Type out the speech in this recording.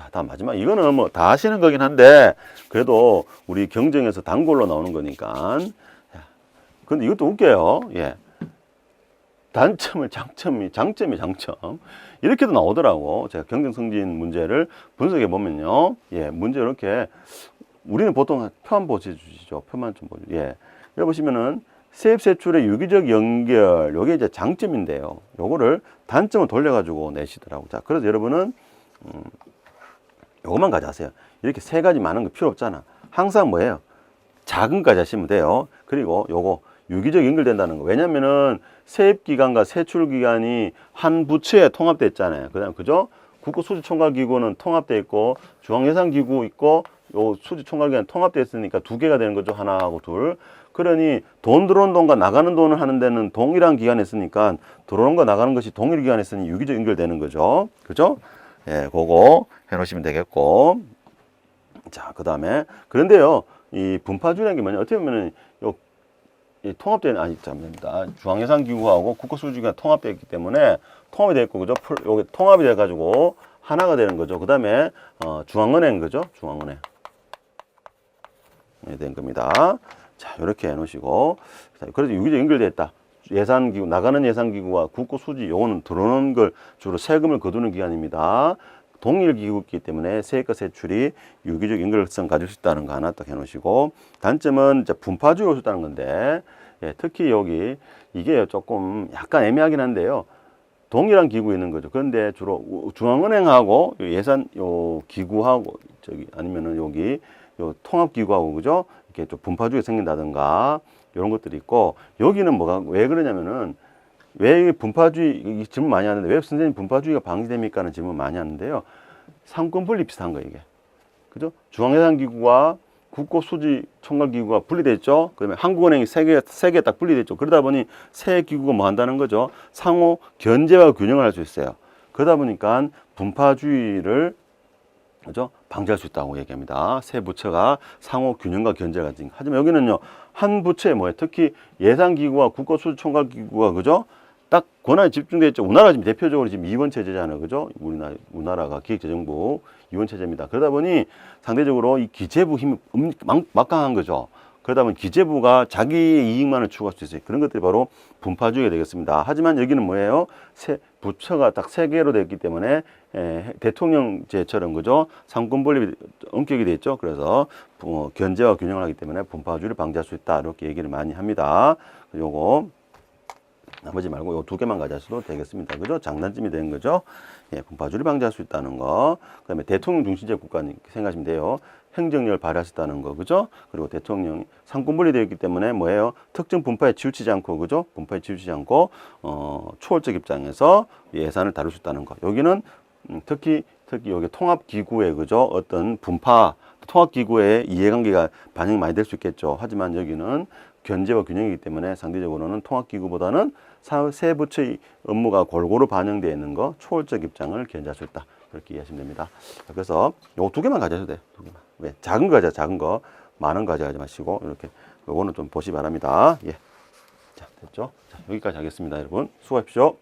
자, 다음 마지막. 이거는 뭐다 하시는 거긴 한데, 그래도 우리 경쟁에서 단골로 나오는 거니까. 자, 근데 이것도 웃겨요. 예. 단점을 장점이, 장점이 장점. 이렇게도 나오더라고. 제가 경쟁 승진 문제를 분석해 보면요. 예, 문제 이렇게, 우리는 보통 표만 보여주시죠. 표만 좀 보여주죠. 예. 여기 보시면은 세입 세출의 유기적 연결, 요게 이제 장점인데요. 요거를 단점을 돌려가지고 내시더라고. 자, 그래서 여러분은 음, 요것만 가져가세요. 이렇게 세 가지 많은 거 필요 없잖아. 항상 뭐예요? 작은 거 가져가시면 돼요. 그리고 요거 유기적 연결된다는 거. 왜냐면은 세입 기간과 세출 기간이 한 부처에 통합돼 있잖아요. 그다음 그죠? 국고수지총괄기구는 통합돼 있고 중앙예산기구 있고 요 수지총괄기관 통합돼 있으니까 두 개가 되는 거죠. 하나하고 둘. 그러니 돈 들어오는 돈과 나가는 돈을 하는 데는 동일한 기간에 쓰니까 들어오는 거 나가는 것이 동일 기간에 쓰니 유기적 연결되는 거죠. 그죠? 예, 그거 해 놓으시면 되겠고. 자, 그 다음에, 그런데요, 이 분파주라는 게 뭐냐, 어떻게 보면은, 요, 이 통합된, 아니, 잠깐만니다. 중앙예산기구하고 국고수지가 통합되어 있기 때문에, 통합이 되어 있고, 그죠? 풀, 요게 통합이 돼가지고, 하나가 되는 거죠. 그 다음에, 어, 중앙은행, 그죠? 중앙은행. 네, 된 겁니다. 자, 이렇게 해 놓으시고, 자, 그래서 유기적 연결되어 있다. 예산 기구, 나가는 예산 기구와 국고 수지, 요거는 들어오는 걸 주로 세금을 거두는 기관입니다. 동일 기구이기 때문에 세액과 세출이 유기적 연결성 가질 수 있다는 거 하나 딱 해놓으시고 단점은 이제 분파주의가 있다는 건데 예, 특히 여기 이게 조금 약간 애매하긴 한데요. 동일한 기구에 있는 거죠. 그런데 주로 우- 중앙은행하고 요 예산 요 기구하고 저기 아니면은 여기 요 통합기구하고 그죠? 이렇게 좀 분파주의가 생긴다든가 이런 것들이 있고 여기는 뭐가 왜 그러냐면은 왜 분파주의 이 질문 많이 하는데 왜 선생님 분파주의가 방지됩니까? 하는 질문 많이 하는데요. 상권 분리 비슷한 거 이게. 그죠? 중앙예산기구와 국고수지총괄기구가 분리돼 있죠. 그다음에 한국은행이 세 개, 세 개 딱 분리돼 있죠. 그러다 보니 세 기구가 뭐 한다는 거죠. 상호 견제와 균형을 할 수 있어요. 그러다 보니까 분파주의를 그죠? 방지할 수 있다고 얘기합니다. 세 부처가 상호 균형과 견제가 가진. 하지만 여기는요, 한 부처에 뭐예요? 특히 예산기구와 국고수지총괄기구가 그죠? 딱 권한이 집중되어 있죠. 우리나라 지금 대표적으로 지금 이원 체제잖아요. 그죠? 우리나라, 우리나라가 기획재정부 이원 체제입니다. 그러다 보니 상대적으로 이 기재부 힘이 음- 막- 막강한 거죠. 그러다 보니 기재부가 자기의 이익만을 추구할 수 있어요. 그런 것들이 바로 분파주의가 되겠습니다. 하지만 여기는 뭐예요? 세, 부처가 딱 세 개로 되어 있기 때문에 에, 대통령제처럼 그죠? 상권 분립이 엄격히 되어 있죠. 그래서 어, 견제와 균형을 하기 때문에 분파주의를 방지할 수 있다. 이렇게 얘기를 많이 합니다. 요거 나머지 말고 요 두 개만 가져서도 되겠습니다. 그죠? 장단점이 되는 거죠. 예, 분파주의를 방지할 수 있다는 거. 그 다음에 대통령 중심제 국가 생각하시면 돼요. 행정력을 있다는 거. 그죠? 그리고 대통령이 상권 분리 되어 있기 때문에 뭐예요? 특정 분파에 치우치지 않고, 그죠? 분파에 치우치지 않고, 어, 초월적 입장에서 예산을 다룰 수 있다는 거. 여기는 음, 특히, 특히 여기 통합 기구의, 그죠? 어떤 분파, 통합 기구의 이해관계가 반영이 많이 될 수 있겠죠. 하지만 여기는 견제와 균형이기 때문에 상대적으로는 통합기구보다는 사- 세 부처의 업무가 골고루 반영되어 있는 거 초월적 입장을 견제할 수 있다. 그렇게 이해하시면 됩니다. 자, 그래서 요두 개만 가져도 돼요. 두 개만. 왜? 작은 거 가져, 작은 거. 많은 거 가져가지 마시고, 이렇게. 요거는 좀 보시 바랍니다. 예. 자, 됐죠? 자, 여기까지 하겠습니다, 여러분. 수고하십시오.